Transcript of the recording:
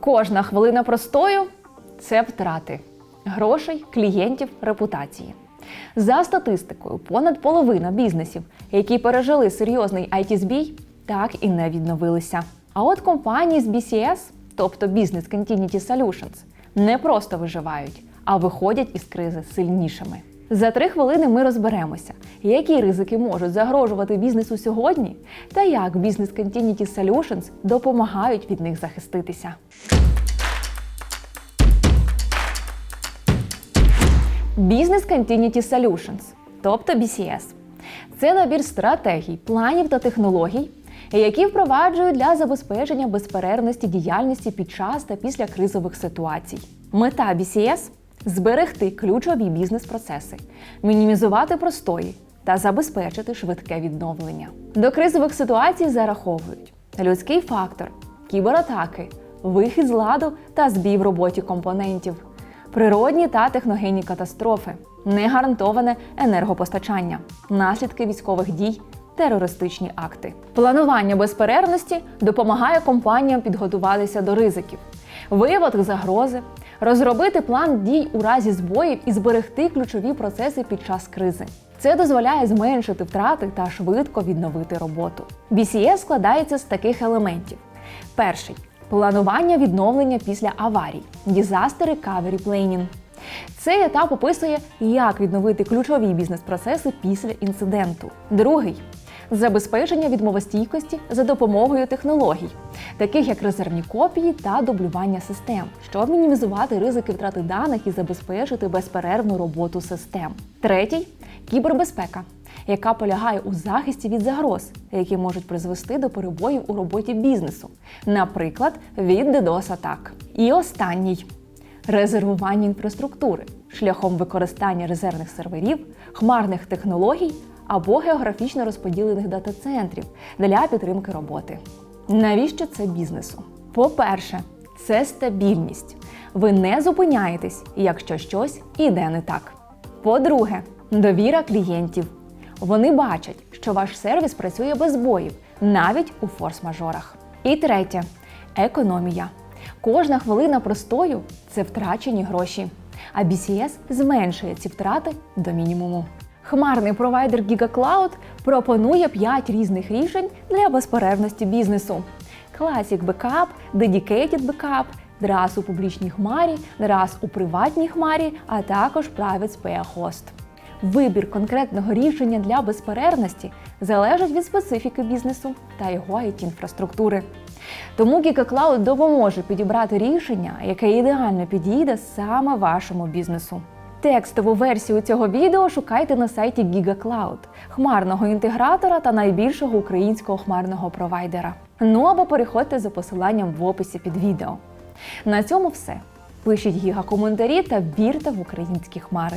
Кожна хвилина простою це втрати грошей, клієнтів, репутації. За статистикою, понад половина бізнесів, які пережили серйозний it збій так і не відновилися. А от компанії з BCS, тобто Business Continuity Solutions, не просто виживають, а виходять із кризи сильнішими. За три хвилини ми розберемося, які ризики можуть загрожувати бізнесу сьогодні, та як Business Continuity Solutions допомагають від них захиститися. Business Continuity Solutions, тобто BCS. Це набір стратегій, планів та технологій, які впроваджують для забезпечення безперервності діяльності під час та після кризових ситуацій. Мета BCS – зберегти ключові бізнес-процеси, мінімізувати простої та забезпечити швидке відновлення. До кризових ситуацій зараховують людський фактор, кібератаки, вихід з ладу та збій в роботі компонентів, природні та техногенні катастрофи, негарантоване енергопостачання, наслідки військових дій, терористичні акти. Планування безперервності допомагає компаніям підготуватися до ризиків, виявити загрози, розробити план дій у разі збоїв і зберегти ключові процеси під час кризи. Це дозволяє зменшити втрати та швидко відновити роботу. BCS складається з таких елементів: перший планування відновлення після аварій Disaster Recovery Planning. Цей етап описує, як відновити ключові бізнес-процеси після інциденту. Другий забезпечення відмовостійкості за допомогою технологій, таких як резервні копії та дублювання систем, щоб мінімізувати ризики втрати даних і забезпечити безперервну роботу систем. Третій кібербезпека, яка полягає у захисті від загроз, які можуть призвести до перебоїв у роботі бізнесу, наприклад, від DDoS атак. І останній резервування інфраструктури шляхом використання резервних серверів, хмарних технологій або географічно розподілених дата-центрів для підтримки роботи. Навіщо це бізнесу? По-перше, це стабільність. Ви не зупиняєтесь, якщо щось іде не так. По-друге, довіра клієнтів. Вони бачать, що ваш сервіс працює без боїв, навіть у форс-мажорах. І третє економія. Кожна хвилина простою це втрачені гроші. А BCS зменшує ці втрати до мінімуму. Хмарний провайдер GigaCloud пропонує 5 різних рішень для безперервності бізнесу: Classic Backup, Dedicated Backup, DRAS у публічній хмарі, DRAS у приватній хмарі, а також Private Spare Host. Вибір конкретного рішення для безперервності залежить від специфіки бізнесу та його it інфраструктури. Тому GigaCloud допоможе підібрати рішення, яке ідеально підійде саме вашому бізнесу. Текстову версію цього відео шукайте на сайті GigaCloud, хмарного інтегратора та найбільшого українського хмарного провайдера. Ну або переходьте за посиланням в описі під відео. На цьому все. Пишіть гіга коментарі та вірте в українські хмари.